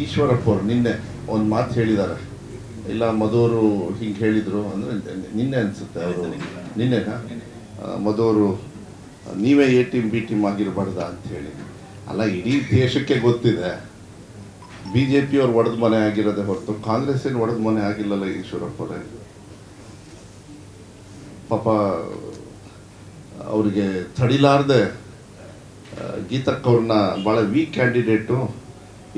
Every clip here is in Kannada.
ಈಶ್ವರಪ್ಪ ಅವರು ನಿನ್ನೆ ಒಂದು ಮಾತು ಹೇಳಿದ್ದಾರೆ ಇಲ್ಲ, ಮಧುವರು ಹಿಂಗೆ ಹೇಳಿದರು ಅಂದರೆ ನಿನ್ನೆ ಅನಿಸುತ್ತೆ ಅವರು. ನಿನ್ನೆನಾ? ಮಧುವರು, ನೀವೇ ಎ ಟೀಮ್, ಬಿ ಟೀಮ್ ಆಗಿರಬಾರ್ದ ಅಂತ ಹೇಳಿ. ಅಲ್ಲ, ಇಡೀ ದೇಶಕ್ಕೆ ಗೊತ್ತಿದೆ. ಬಿ ಜೆ ಪಿ ಅವ್ರು ಒಡೆದ ಮನೆ ಆಗಿರೋದೇ ಹೊರತು ಕಾಂಗ್ರೆಸ್ ಏನು ಒಡೆದ ಮನೆ ಆಗಿಲ್ಲಲ್ಲ ಈಶ್ವರಪ್ಪರೇ ಪಾಪ, ಅವರಿಗೆ ತಡಿಲಾರ್ದೆ ಗೀತಕ್ಕವ್ರನ್ನ ಭಾಳ ವೀಕ್ ಕ್ಯಾಂಡಿಡೇಟು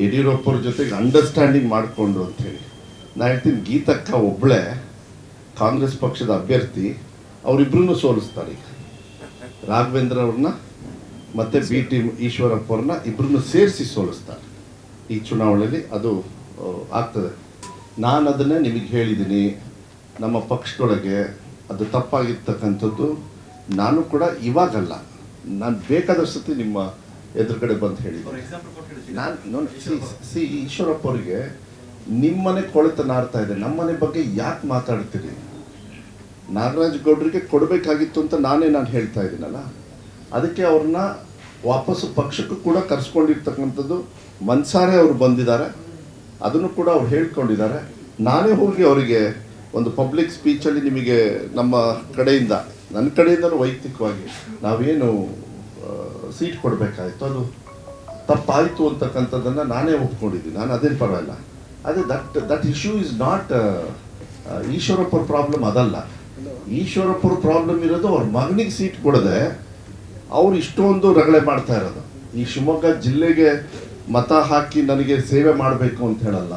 ಯಡಿಯೂರಪ್ಪವ್ರ ಜೊತೆಗೆ ಅಂಡರ್ಸ್ಟ್ಯಾಂಡಿಂಗ್ ಮಾಡಿಕೊಂಡು ಅಂಥೇಳಿ ನಾ ಹೇಳ್ತೀನಿ ಗೀತಕ್ಕ ಒಬ್ಬಳೆ ಕಾಂಗ್ರೆಸ್ ಪಕ್ಷದ ಅಭ್ಯರ್ಥಿ ಅವರಿಬ್ಬರನ್ನು ಸೋಲಿಸ್ತಾರೆ ಈಗ. ರಾಘವೇಂದ್ರ ಅವ್ರನ್ನ ಮತ್ತು ಬಿ ಟಿ ಈಶ್ವರಪ್ಪ ಅವ್ರನ್ನ ಇಬ್ಬರನ್ನು ಸೇರಿಸಿ ಸೋಲಿಸ್ತಾರೆ. ಈ ಚುನಾವಣೆಯಲ್ಲಿ ಅದು ಆಗ್ತದೆ. ನಾನು ಅದನ್ನೇ ನಿಮಗೆ ಹೇಳಿದ್ದೀನಿ ನಮ್ಮ ಪಕ್ಷದೊಳಗೆ ಅದು ತಪ್ಪಾಗಿರ್ತಕ್ಕಂಥದ್ದು ನಾನು ಕೂಡ ಇವಾಗಲ್ಲ. ನಾನು ಬೇಕಾದಷ್ಟು ಸತಿ ನಿಮ್ಮ ಎದುರುಗಡೆ ಬಂದು ಹೇಳಿ ನಾನು ಸಿ ಈಶ್ವರಪ್ಪ ಅವರಿಗೆ ನಿಮ್ಮನೆ ಕೊಳೆತ ನಾಡ್ತಾ ಇದೆ ನಮ್ಮನೆ ಬಗ್ಗೆ ಯಾಕೆ ಮಾತಾಡ್ತೀರಿ? ನಾಗರಾಜ್ ಗೌಡ್ರಿಗೆ ಕೊಡಬೇಕಾಗಿತ್ತು ಅಂತ ನಾನೇ ನಾನು ಹೇಳ್ತಾ ಇದ್ದೀನಲ್ಲ? ಅದಕ್ಕೆ ಅವ್ರನ್ನ ವಾಪಸ್ಸು ಪಕ್ಷಕ್ಕೂ ಕೂಡ ಕರ್ಸ್ಕೊಂಡಿರ್ತಕ್ಕಂಥದ್ದು ಮನ್ಸಾರೆ ಅವರು ಬಂದಿದ್ದಾರೆ. ಅದನ್ನು ಕೂಡ ಅವ್ರು ಹೇಳ್ಕೊಂಡಿದ್ದಾರೆ. ನಾನೇ ಹೋಗಿ ಅವರಿಗೆ ಒಂದು ಪಬ್ಲಿಕ್ ಸ್ಪೀಚಲ್ಲಿ ನಿಮಗೆ ನಮ್ಮ ಕಡೆಯಿಂದ ನನ್ನ ಕಡೆಯಿಂದಲೂ ವೈಯಕ್ತಿಕವಾಗಿ ನಾವೇನು ಸೀಟ್ ಕೊಡಬೇಕಾಯ್ತು. ಅದು ತಪ್ಪಾಯಿತು ಅಂತಕ್ಕಂಥದ್ದನ್ನು ನಾನೇ ಒಪ್ಕೊಂಡಿದ್ದೀನಿ. ನಾನು ಅದೇನು ಪರವಾಗಿಲ್ಲ. ಅದೇ that that issue is not ಈಶ್ವರಪ್ಪರ problem ಅದಲ್ಲ. ಈಶ್ವರಪ್ಪರ ಪ್ರಾಬ್ಲಮ್ ಇರೋದು ಅವ್ರ ಮಗನಿಗೆ ಸೀಟ್ ಕೊಡದೆ ಅವ್ರು ಇಷ್ಟೊಂದು ರಗಳೆ ಮಾಡ್ತಾ ಇರೋದು. ಈ ಶಿವಮೊಗ್ಗ ಜಿಲ್ಲೆಗೆ ಮತ ಹಾಕಿ ನನಗೆ ಸೇವೆ ಮಾಡಬೇಕು ಅಂತ ಹೇಳಲ್ಲ.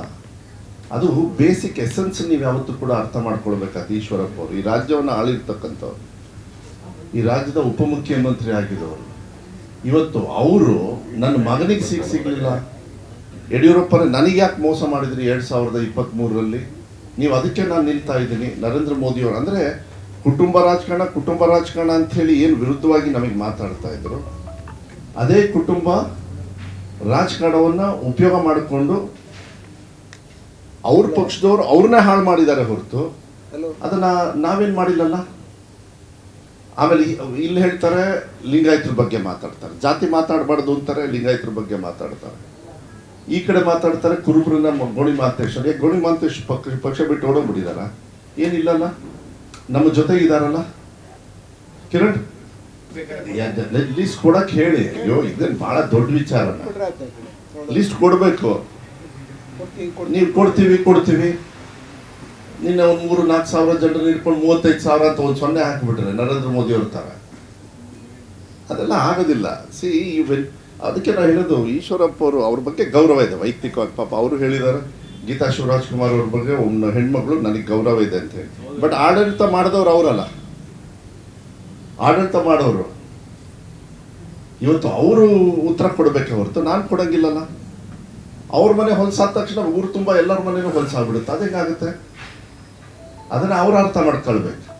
ಅದು ಬೇಸಿಕ್ ಎಸೆನ್ಸ್ ನೀವು ಯಾವತ್ತೂ ಕೂಡ ಅರ್ಥ ಮಾಡ್ಕೊಳ್ಬೇಕಾದ ಈಶ್ವರಪ್ಪ ಅವರು ಈ ರಾಜ್ಯವನ್ನು ಆಳಿರ್ತಕ್ಕಂಥವ್ರು. ಈ ರಾಜ್ಯದ ಉಪಮುಖ್ಯಮಂತ್ರಿ ಆಗಿದ್ದವರು ಇವತ್ತು ಅವರು ನನ್ನ ಮಗನಿಗೆ ಸೀಟ್ ಸಿಗಲಿಲ್ಲ. ಯಡಿಯೂರಪ್ಪನ ನನಗೆ ಯಾಕೆ ಮೋಸ ಮಾಡಿದ್ರಿ ಎರಡು ಸಾವಿರದ ಇಪ್ಪತ್ತ್ಮೂರರಲ್ಲಿ ನೀವು ಅದಕ್ಕೆ ನಾನು ನಿಲ್ತಾ ಇದ್ದೀನಿ. ನರೇಂದ್ರ ಮೋದಿಯವರು ಅಂದರೆ ಕುಟುಂಬ ರಾಜಕಾರಣ ಕುಟುಂಬ ರಾಜಕಾರಣ ಅಂಥೇಳಿ ಏನು ವಿರುದ್ಧವಾಗಿ ನಮಗೆ ಮಾತಾಡ್ತಾ ಇದ್ರು. ಅದೇ ಕುಟುಂಬ ರಾಜಕಾರಣವನ್ನು ಉಪಯೋಗ ಮಾಡಿಕೊಂಡು ಅವ್ರ ಪಕ್ಷದವ್ರು ಅವ್ರನ್ನೇ ಹಾಳು ಮಾಡಿದ್ದಾರೆ ಹೊರತು. ಅದನ್ನು ನಾವೇನು ಮಾಡಿಲ್ಲಲ್ಲ? ಆಮೇಲೆ ಇಲ್ಲಿ ಹೇಳ್ತಾರೆ ಲಿಂಗಾಯತರ ಬಗ್ಗೆ ಮಾತಾಡ್ತಾರೆ. ಜಾತಿ ಮಾತಾಡಬಾರ್ದು ಅಂತಾರೆ ಲಿಂಗಾಯತರ ಬಗ್ಗೆ ಮಾತಾಡ್ತಾರೆ. ಈ ಕಡೆ ಮಾತಾಡ್ತಾರೆ ಕುರುಬರನ್ನ ಗೋಣಿ ಮಾಂತೇಶ್ವರ ಗೋಣಿ ಮಾಂತೇಶ್ ಪಕ್ಷ ಪಕ್ಷ ಬಿಟ್ಟು ಓಡೋಗ್ಬಿಟ್ಟಿದಾರ ಏನಿಲ್ಲಲ್ಲ? ನಮ್ಮ ಜೊತೆ ಇದಾರಲ್ಲ? ಕಿರಣ್? ಲಿಸ್ಟ್ ಕೊಡಕ್ ಹೇಳಿ. ಅಯ್ಯೋ ಇದನ್ ಬಹಳ ದೊಡ್ಡ ವಿಚಾರ ಲಿಸ್ಟ್ ಕೊಡ್ಬೇಕು. ನೀವು ಕೊಡ್ತೀವಿ ಕೊಡ್ತೀವಿ. ನಿನ್ನೆ ಒಂದು ಮೂರು ನಾಲ್ಕು ಸಾವಿರ ಜನರನ್ನ ಇಟ್ಕೊಂಡು ಮೂವತ್ತೈದು ಸಾವಿರ ಅಂತ ಒಂದು ಸೊನ್ನೆ ಹಾಕಿಬಿಟ್ರೆ ನರೇಂದ್ರ ಮೋದಿ ಅವ್ರ ಥರ ಅದೆಲ್ಲ ಆಗೋದಿಲ್ಲ. ಸಿ ಅದಕ್ಕೆ ನಾವು ಹೇಳೋದು, ಈಶ್ವರಪ್ಪ ಅವರು ಅವ್ರ ಬಗ್ಗೆ ಗೌರವ ಇದೆ, ವೈಯಕ್ತಿಕವಾಗಿ ಪಾಪ ಅವರು ಹೇಳಿದ್ದಾರೆ ಗೀತಾ ಶಿವರಾಜ್ ಕುಮಾರ್ ಅವ್ರ ಬಗ್ಗೆ ಒಮ್ಮ ಹೆಣ್ಮಗಳು ನನಗೆ ಗೌರವ ಇದೆ ಅಂತ ಹೇಳಿ. ಬಟ್ ಆಡಳಿತ ಮಾಡಿದವ್ರು ಅವರಲ್ಲ. ಆಡಳಿತ ಮಾಡೋರು. ಇವತ್ತು ಅವರು ಉತ್ತರ ಕೊಡಬೇಕೆ ಹೊರತು ನಾನು ಕೊಡಂಗಿಲ್ಲಲ್ಲ. ಅವ್ರ ಮನೆ ಹೊಲಸಾದ ತಕ್ಷಣ ಊರು ತುಂಬ ಎಲ್ಲರ ಮನೇನು ಹೊಲಸಾಗ್ಬಿಡುತ್ತೆ ಅದೇಗಾಗುತ್ತೆ ಅದನ್ನ ಅವರು ಅರ್ಥ ಮಾಡ್ಕೊಳ್ಬೇಕು.